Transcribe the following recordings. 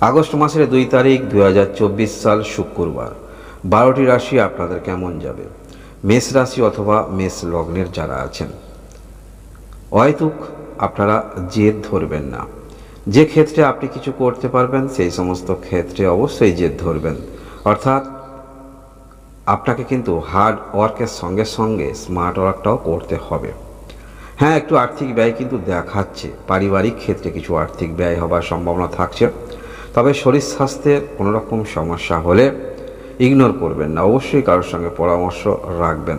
August মাসের দুই তারিখ দু হাজার চব্বিশ সাল শুক্রবার। বারোটি রাশি আপনাদের কেমন যাবে? মেষ রাশি অথবা মেষ লগ্নের যারা আছেন। অহেতুক আপনারা জেদ ধরবেন না। যে ক্ষেত্রে আপনি কিছু করতে পারবেন, সেই সমস্ত ক্ষেত্রে অবশ্যই জেদ ধরবেন। অর্থাৎ আপনাকে কিন্তু হার্ড ওয়ার্কের সঙ্গে সঙ্গে স্মার্ট ওয়ার্কটাও করতে হবে। হ্যাঁ একটু আর্থিক ব্যয় কিন্তু দেখাচ্ছে। পারিবারিক ক্ষেত্রে কিছু আর্থিক ব্যয় হবার সম্ভাবনা থাকছে। তবে শরীর স্বাস্থ্যের কোনো রকম সমস্যা হলে ইগনোর করবেন না। অবশ্যই কারোর সঙ্গে পরামর্শ রাখবেন।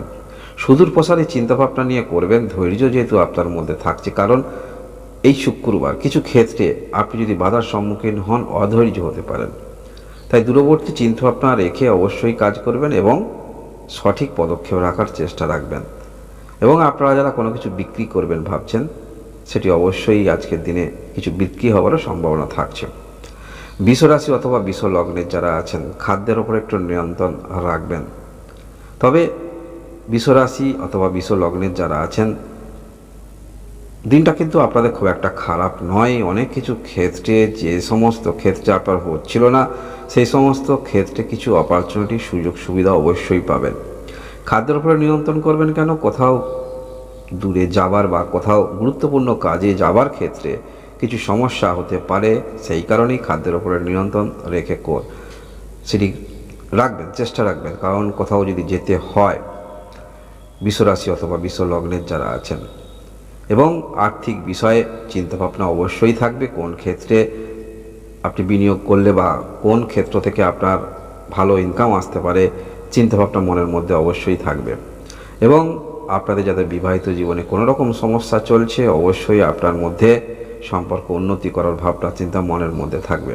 সুদূর প্রসারী চিন্তাভাবনা নিয়ে করবেন। ধৈর্য যেহেতু আপনার মধ্যে থাকছে, কারণ এই শুক্রবার কিছু ক্ষেত্রে আপনি যদি বাধার সম্মুখীন হন, অধৈর্য হতে পারেন। তাই দূরবর্তী চিন্তাভাবনা রেখে অবশ্যই কাজ করবেন এবং সঠিক পদক্ষেপ রাখার চেষ্টা রাখবেন। এবং আপনারা যারা কোনো কিছু বিক্রি করবেন ভাবছেন, সেটি অবশ্যই আজকের দিনে কিছু বিক্রি হওয়ারও সম্ভাবনা থাকছে। বিশ্বরাশি অথবা বিশ্ব লগ্নের যারা আছেন, খাদ্যের ওপর একটু নিয়ন্ত্রণ রাখবেন। তবে বিশ্বরাশি অথবা বিশ্ব লগ্নের যারা আছেন, দিনটা কিন্তু আপনাদের খুব একটা খারাপ নয়। অনেক কিছু ক্ষেত্রে যে সমস্ত ক্ষেত্রে আপনার হচ্ছিল না, সেই সমস্ত ক্ষেত্রে কিছু অপরচুনিটি সুযোগ, সুবিধা অবশ্যই পাবেন। খাদ্যের উপরে নিয়ন্ত্রণ করবেন কেন? কোথাও দূরে যাবার বা কোথাও গুরুত্বপূর্ণ কাজে যাবার ক্ষেত্রে কিছু সমস্যা হতে পারে, সেই কারণেই খাদ্যের ওপরে নিয়ন্ত্রণ রেখে কর সেটি রাখবেন, চেষ্টা রাখবেন। কারণ কোথাও যদি যেতে হয়, বিশ্বরাশি অথবা বিশ্ব লগ্নের যারা আছেন, এবং আর্থিক বিষয়ে চিন্তাভাবনা অবশ্যই থাকবে, কোন ক্ষেত্রে আপনি বিনিয়োগ করলে বা কোন ক্ষেত্র থেকে আপনার ভালো ইনকাম আসতে পারে, চিন্তাভাবনা মনের মধ্যে অবশ্যই থাকবে। এবং আপনাদের যাদের বিবাহিত জীবনে কোনো রকম সমস্যা চলছে, অবশ্যই আপনার মধ্যে সম্পর্ক উন্নতি করার ভাবনা চিন্তা মনের মধ্যে থাকবে।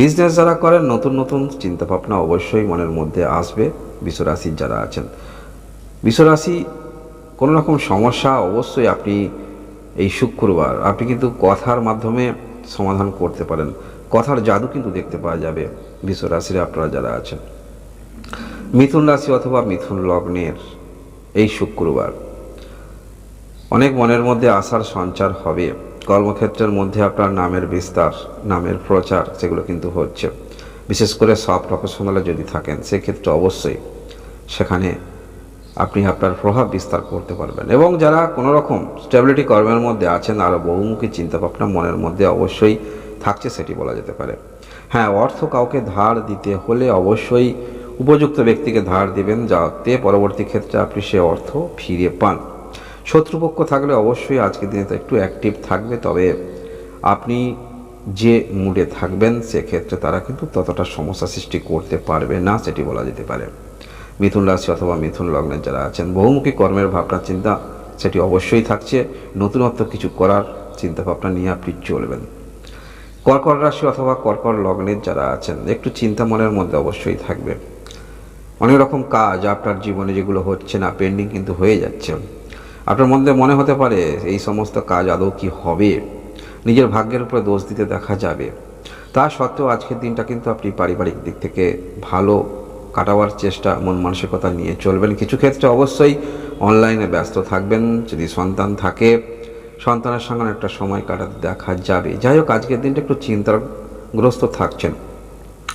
বিজনেস যারা করেন, নতুন নতুন চিন্তাভাবনা অবশ্যই মনের মধ্যে আসবে, বিশ্বরাশির যারা আছেন। বিশ্বরাশি, কোনো রকম সমস্যা অবশ্যই আপনি এই শুক্রবার, আপনি কিন্তু কথার মাধ্যমে সমাধান করতে পারেন। কথার জাদু কিন্তু দেখতে পাওয়া যাবে বিশ্বরাশির আপনারা যারা আছেন। মিথুন রাশি অথবা মিথুন লগ্নের এই শুক্রবার, অনেক মনের মধ্যে আশার সঞ্চার হবে। কর্মক্ষেত্রের মধ্যে আপনার নামের বিস্তার, নামের প্রচার সেগুলো কিন্তু হচ্ছে। বিশেষ করে সব প্রফেশনালে যদি থাকেন, সেক্ষেত্রে অবশ্যই সেখানে আপনি আপনার প্রভাব বিস্তার করতে পারবেন। এবং যারা কোনো রকম স্টেবিলিটি কর্মের মধ্যে আছেন আরও বহুমুখী চিন্তাভাবনা মনের মধ্যে অবশ্যই থাকছে সেটি বলা যেতে পারে। হ্যাঁ অর্থ কাউকে ধার দিতে হলে অবশ্যই উপযুক্ত ব্যক্তিকে ধার দিবেন, যাতে পরবর্তী ক্ষেত্রে আপনি সে অর্থ ফিরে পান। শত্রুপক্ষ থাকলে অবশ্যই আজকের দিনে তো একটু অ্যাক্টিভ থাকবে, তবে আপনি যে মুডে থাকবেন, সেক্ষেত্রে তারা কিন্তু ততটা সমস্যা সৃষ্টি করতে পারবে না, সেটি বলা যেতে পারে। মিথুন রাশি অথবা মিথুন লগ্নের যারা আছেন, বহুমুখী কর্মের ভাবনা, চিন্তা, সেটি অবশ্যই থাকছে। নতুনত্ব কিছু করার চিন্তা ভাবনা নিয়ে আপনি চলবেন। কর্কট রাশি অথবা কর্কট লগ্নের যারা আছেন, একটু চিন্তা মনের মধ্যে অবশ্যই থাকবে। অনেক রকম কাজ আপনার জীবনে যেগুলো হচ্ছে না পেন্ডিং কিন্তু হয়ে যাচ্ছে। আপনার মধ্যে মনে হতে পারে, এই সমস্ত কাজ আদৌ কি হবে? নিজের ভাগ্যের উপরে দোষ দিতে দেখা যাবে। তা সত্ত্বেও আজকের দিনটা কিন্তু আপনি পারিবারিক দিক থেকে ভালো কাটাবার চেষ্টা, মন মানসিকতা নিয়ে চলবেন। কিছু ক্ষেত্রে অবশ্যই অনলাইনে ব্যস্ত থাকবেন। যদি সন্তান থাকে, সন্তানের সঙ্গে একটা সময় কাটাতে দেখা যাবে। যাই হোক, আজকের দিনটা একটু চিন্তাগ্রস্ত থাকছেন।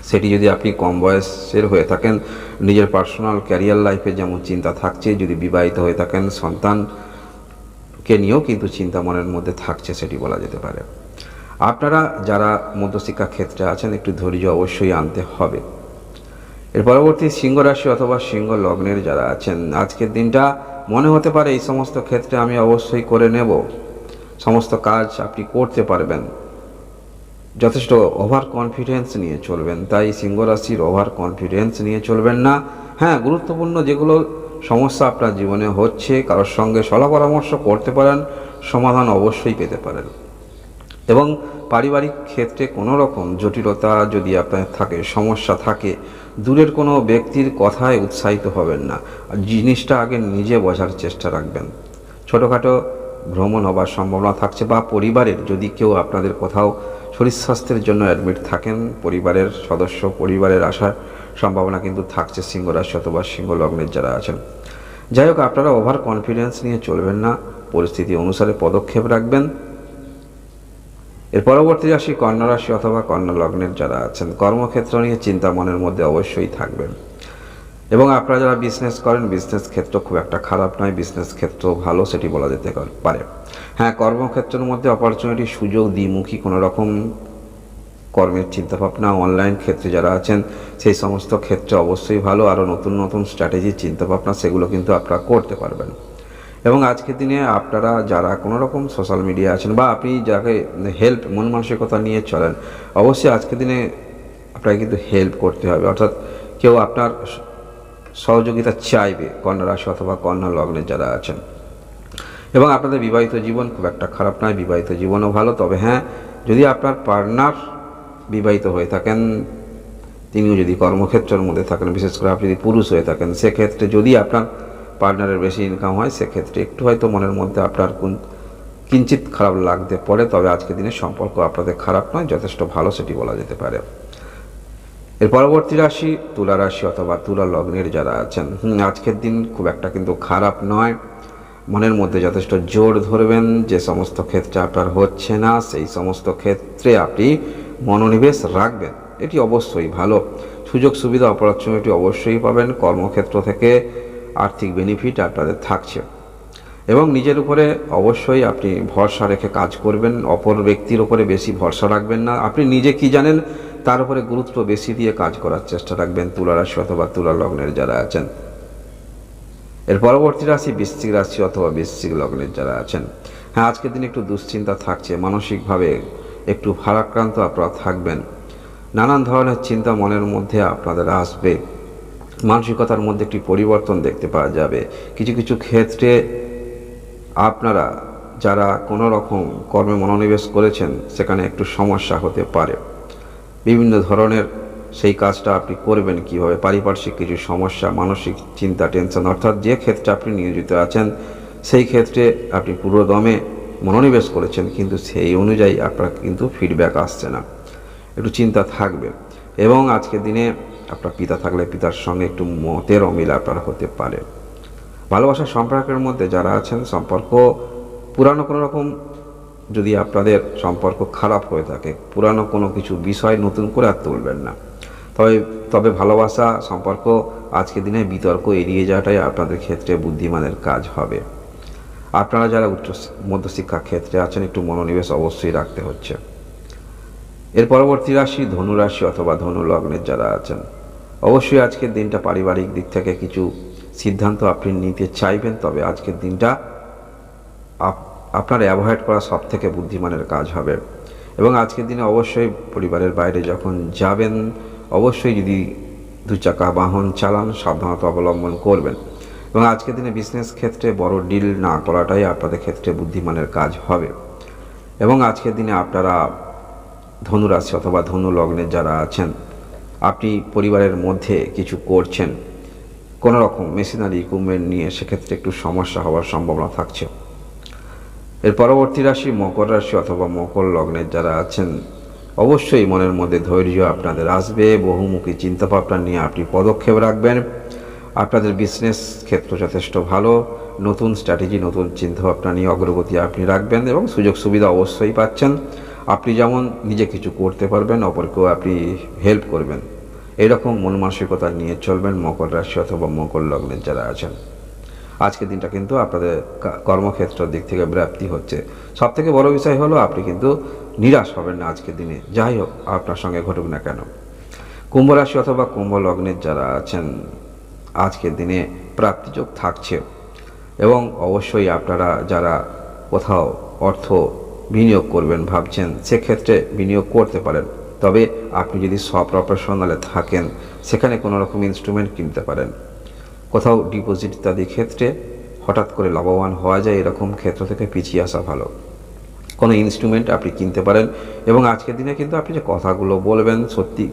সেটি যদি আপনি কম বয়সের হয়ে থাকেন, নিজের পার্সোনাল ক্যারিয়ার লাইফে যেমন চিন্তা থাকছে, যদি বিবাহিত হয়ে থাকেন, সন্তানকে নিয়েও কিন্তু চিন্তা মনের মধ্যে থাকছে, সেটি বলা যেতে পারে। আপনারা যারা মধ্যশিক্ষা ক্ষেত্রে আছেন, একটু ধৈর্য অবশ্যই আনতে হবে। এর পরবর্তী সিংহ রাশি অথবা সিংহ লগ্নের যারা আছেন, আজকের দিনটা মনে হতে পারে এই সমস্ত ক্ষেত্রে আমি অবশ্যই করে নেব। সমস্ত কাজ আপনি করতে পারবেন। যথেষ্ট ওভার কনফিডেন্স নিয়ে চলবেন। তাই সিংহ রাশির ওভার কনফিডেন্স নিয়ে চলবেন না। হ্যাঁ গুরুত্বপূর্ণ যেগুলো সমস্যা আপনার জীবনে হচ্ছে, কারোর সঙ্গে সলা পরামর্শ করতে পারেন, সমাধান অবশ্যই পেতে পারেন। এবং পারিবারিক ক্ষেত্রে কোনো রকম জটিলতা যদি আপনার থাকে, সমস্যা থাকে, দূরের কোনো ব্যক্তির কথায় উৎসাহিত হবেন না। জিনিসটা আগে নিজে বোঝার চেষ্টা রাখবেন। ছোটোখাটো ভ্রমণ হবার সম্ভাবনা থাকছে বা পরিবারের যদি কেউ আপনাদের কোথাও শরীর স্বাস্থ্যের জন্য অ্যাডমিট থাকেন, পরিবারের সদস্য, পরিবারের আসার সম্ভাবনা কিন্তু থাকছে সিংহ রাশি অথবা সিংহ লগ্নের যারা আছেন। যাই হোক, আপনারা ওভার কনফিডেন্স নিয়ে চলবেন না, পরিস্থিতি অনুসারে পদক্ষেপ রাখবেন। এর পরবর্তী রাশি কন্যা রাশি অথবা কন্যা লগ্নের যারা আছেন, কর্মক্ষেত্র নিয়ে চিন্তা মনের মধ্যে অবশ্যই থাকবে এবং আপনারা যারা বিজনেস করেন বিজনেস ক্ষেত্র খুব একটা খারাপ নয় বিজনেস ক্ষেত্র ভালো সেটি বলা যেতে পারে হ্যাঁ কর্মক্ষেত্রের মধ্যে অপরচুনিটি সুযোগ, দ্বিমুখী কোনো রকম কর্মের চিন্তাভাবনা অনলাইন ক্ষেত্রে যারা আছেন, সেই সমস্ত ক্ষেত্রে অবশ্যই ভালো। আরও নতুন নতুন স্ট্র্যাটেজি চিন্তাভাবনা, সেগুলো কিন্তু আপনারা করতে পারবেন। এবং আজকের দিনে আপনারা যারা কোনো রকম সোশ্যাল মিডিয়া আছেন বা আপনি যাকে হেল্প মন মানসিকতা নিয়ে চলেন, অবশ্যই আজকের দিনে আপনাকে কিন্তু হেল্প করতে হবে। অর্থাৎ কেউ আপনার সহযোগিতা চাইবে কন্যা রাশি অথবা কন্যা লগ্নের যারা আছেন। এবং আপনাদের বিবাহিত জীবন খুব একটা খারাপ নয়, বিবাহিত জীবনও ভালো। তবে হ্যাঁ যদি আপনার পার্টনার বিবাহিত হয়ে থাকেন, তিনিও যদি কর্মক্ষেত্রের মধ্যে থাকেন, বিশেষ করে আপনি যদি পুরুষ হয়ে থাকেন, সেক্ষেত্রে যদি আপনার পার্টনারের বেশি ইনকাম হয়, সেক্ষেত্রে একটু হয়তো মনের মধ্যে আপনার কোন কিঞ্চিত খারাপ লাগতে পারে। তবে আজকের দিনে সম্পর্ক আপনাদের খারাপ নয়, যথেষ্ট ভালো সেটি বলা যেতে পারে। এর পরবর্তী রাশি তুলা রাশি অথবা তুলা লগ্নের যারা আছেন। আজকের দিন খুব একটা কিন্তু খারাপ নয়। মনের মধ্যে যথেষ্ট জোর ধরবেন, যে সমস্ত ক্ষেত্রে আপনার হচ্ছে না, সেই সমস্ত ক্ষেত্রে আপনি মনোনিবেশ রাখবেন। এটি অবশ্যই ভালো। সুযোগ, সুবিধা, অপরচুনিটি অবশ্যই পাবেন। কর্মক্ষেত্র থেকে আর্থিক বেনিফিট আপনাদের থাকছে। এবং নিজের উপরে অবশ্যই আপনি ভরসা রেখে কাজ করবেন। অপর ব্যক্তির উপরে বেশি ভরসা রাখবেন না। আপনি নিজে কি জানেন? তার উপরে গুরুত্ব বেশি দিয়ে কাজ করার চেষ্টা রাখবেন তুলা রাশি অথবা তুলা লগ্নের যারা আছেন। এর পরবর্তী রাশি বৃশ্চিক রাশি অথবা বৃশ্চিক লগ্নের যারা আছেন। হ্যাঁ আজকের দিন একটু দুশ্চিন্তা থাকছে, মানসিকভাবে একটু ভারাক্রান্ত আপনারা থাকবেন। নানান ধরনের চিন্তা মনের মধ্যে আপনাদের আসবে। মানসিকতার মধ্যে একটি পরিবর্তন দেখতে পাওয়া যাবে। কিছু কিছু ক্ষেত্রে আপনারা যারা কোনো রকম কর্মে মনোনিবেশ করেছেন, সেখানে একটু সমস্যা হতে পারে। বিভিন্ন ধরনের সেই কাজটা আপনি করবেন কীভাবে? পারিপার্শ্বিক কিছু সমস্যা, মানসিক চিন্তা, টেনশন, অর্থাৎ যে ক্ষেত্রে আপনি নিয়োজিত আছেন, সেই ক্ষেত্রে আপনি পুরোদমে মনোনিবেশ করেছেন, কিন্তু সেই অনুযায়ী আপনার কিন্তু ফিডব্যাক আসছে না। একটু চিন্তা থাকবে। এবং আজকের দিনে আপনার পিতা থাকলে পিতার সঙ্গে একটু মতের অমিল আপনার হতে পারে। ভালোবাসার সম্পর্কের মধ্যে যারা আছেন, সম্পর্ক পুরানো কোনো রকম যদি আপনাদের সম্পর্ক খারাপ হয়ে থাকে, পুরানো কোনো কিছু বিষয় নতুন করে আর তুলবেন না। তবে তবে ভালোবাসা, সম্পর্ক আজকের দিনে বিতর্ক এড়িয়ে যাওয়াটাই আপনাদের ক্ষেত্রে বুদ্ধিমানের কাজ হবে। আপনারা যারা উচ্চ মধ্যশিক্ষা ক্ষেত্রে আছেন, একটু মনোনিবেশ অবশ্যই রাখতে হচ্ছে। এর পরবর্তী রাশি ধনুরাশি অথবা ধনু লগ্নের যারা আছেন। অবশ্যই আজকের দিনটা পারিবারিক দিক থেকে কিছু সিদ্ধান্ত আপনি নিতে চাইবেন, তবে আজকের দিনটা আপ- আপনার অ্যাভয়েড করা সব থেকে বুদ্ধিমানের কাজ হবে। এবং আজকের দিনে অবশ্যই পরিবারের বাইরে যখন যাবেন, অবশ্যই যদি দু চাকা বাহন চালান, সাবধানতা অবলম্বন করবেন। এবং আজকের দিনে বিজনেস ক্ষেত্রে বড় ডিল না করাটাই আপনাদের ক্ষেত্রে বুদ্ধিমানের কাজ হবে। এবং আজকের দিনে আপনারা ধনু রাশি অথবা ধনু লগ্নের যারা আছেন, আপনি পরিবারের মধ্যে কিছু করছেন কোনো রকম মেশিনারি ইকুইপমেন্ট নিয়ে সেক্ষেত্রে একটু সমস্যা হওয়ার সম্ভাবনা থাকছে। এর পরবর্তী রাশি মকর রাশি অথবা মকর লগ্নের যারা আছেন, অবশ্যই মনের মধ্যে ধৈর্য আপনাদের আসবে। বহুমুখী চিন্তাভাবনা নিয়ে আপনি পদক্ষেপ রাখবেন। আপনাদের বিজনেস ক্ষেত্র যথেষ্ট ভালো। নতুন স্ট্র্যাটেজি নতুন চিন্তাভাবনা নিয়ে অগ্রগতি আপনি রাখবেন এবং সুযোগ সুবিধা অবশ্যই পাচ্ছেন। আপনি যেমন নিজে কিছু করতে পারবেন, অপরকেও আপনি হেল্প করবেন। এরকম মন মানসিকতা নিয়ে চলবেন মকর রাশি অথবা মকর লগ্নের যারা আছেন। আজকের দিনটা কিন্তু আপনাদের কর্মক্ষেত্রের দিক থেকে ব্যাপ্তি হচ্ছে। সব থেকে বড় বিষয় হলো, আপনি কিন্তু নিরাশ হবেন না আজকের দিনে। যাই হোক, আপনার সঙ্গে ঘটুক না কেন। কুম্ভ রাশি অথবা কুম্ভ লগ্নের যারা আছেন, আজকের দিনে প্রাপ্তিযোগ থাকছে। এবং অবশ্যই আপনারা যারা কোথাও অর্থ বিনিয়োগ করবেন ভাবছেন, সেক্ষেত্রে বিনিয়োগ করতে পারেন। তবে আপনি যদি স্বপ্রফেশনালে থাকেন, সেখানে কোনো রকম ইনস্ট্রুমেন্ট কিনতে পারেন। কোথাও ডিপোজিট ইত্যাদি ক্ষেত্রে হঠাৎ করে লাভবান হওয়া যায়, এরকম ক্ষেত্র থেকে পিছিয়ে আসা ভালো। কোনো ইনস্ট্রুমেন্ট আপনি কিনতে পারেন এবং আজকের দিনে কিন্তু আপনি যে কথাগুলো বলবেন, সত্যি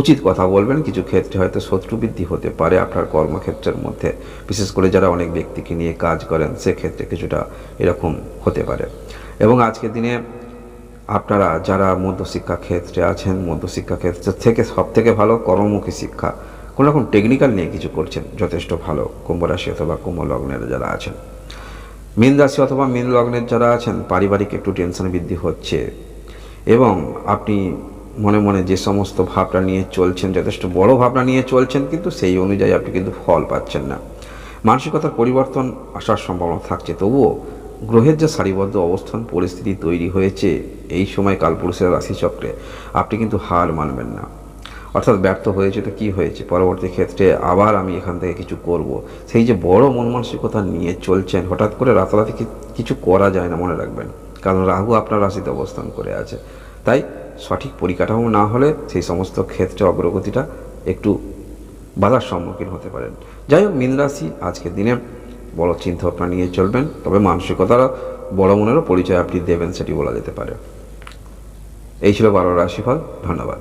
উচিত কথা বলবেন, কিছু ক্ষেত্রে হয়তো শত্রু বৃদ্ধি হতে পারে আপনার কর্মক্ষেত্রের মধ্যে। বিশেষ করে যারা অনেক ব্যক্তিকে নিয়ে কাজ করেন, সেক্ষেত্রে কিছুটা এরকম হতে পারে। এবং আজকের দিনে আপনারা যারা মধ্যশিক্ষা ক্ষেত্রে আছেন, মধ্যশিক্ষা ক্ষেত্র থেকে সব থেকে ভালো কর্মমুখী শিক্ষা কোনো রকম টেকনিক্যাল নিয়ে কিছু করছেন যথেষ্ট ভালো কুম্ভ রাশি অথবা কুম্ভ লগ্নের যারা আছেন। মীন রাশি অথবা মীন লগ্নের যারা আছেন, পারিবারিক একটু টেনশন বৃদ্ধি হচ্ছে এবং আপনি মনে মনে যে সমস্ত ভাবনা নিয়ে চলছেন, যথেষ্ট বড় ভাবনা নিয়ে চলছেন, কিন্তু সেই অনুযায়ী আপনি কিন্তু ফল পাচ্ছেন না। মানসিকতার পরিবর্তন আসার সম্ভাবনা থাকছে। তবুও গ্রহের যে সারিবদ্ধ অবস্থান, পরিস্থিতি তৈরি হয়েছে, এই সময় কালপুরুষের রাশিচক্রে আপনি কিন্তু হার মানবেন না। অর্থাৎ ব্যর্থ হয়েছে, তো কী হয়েছে? পরবর্তী ক্ষেত্রে আবার আমি এখান থেকে কিছু করব। সেই যে বড় মন মানসিকতা নিয়ে চলছেন, হঠাৎ করে রাতারাতি কিছু করা যায় না, মনে রাখবেন। কারণ রাহু আপনার রাশিতে অবস্থান করে আছে। তাই সঠিক পরিকাঠামো না হলে সেই সমস্ত ক্ষেত্রে অগ্রগতিটা একটু বাধার সম্মুখীন হতে পারেন। যাই হোক, মীন রাশি, আজকের দিনে বড় চিন্তা ভাবনা নিয়ে চলবেন। তবে মানসিকতার বড় মনেরও পরিচয় আপনি দেবেন, সেটি বলা যেতে পারে। এই ছিল বারো রাশিফল, ধন্যবাদ।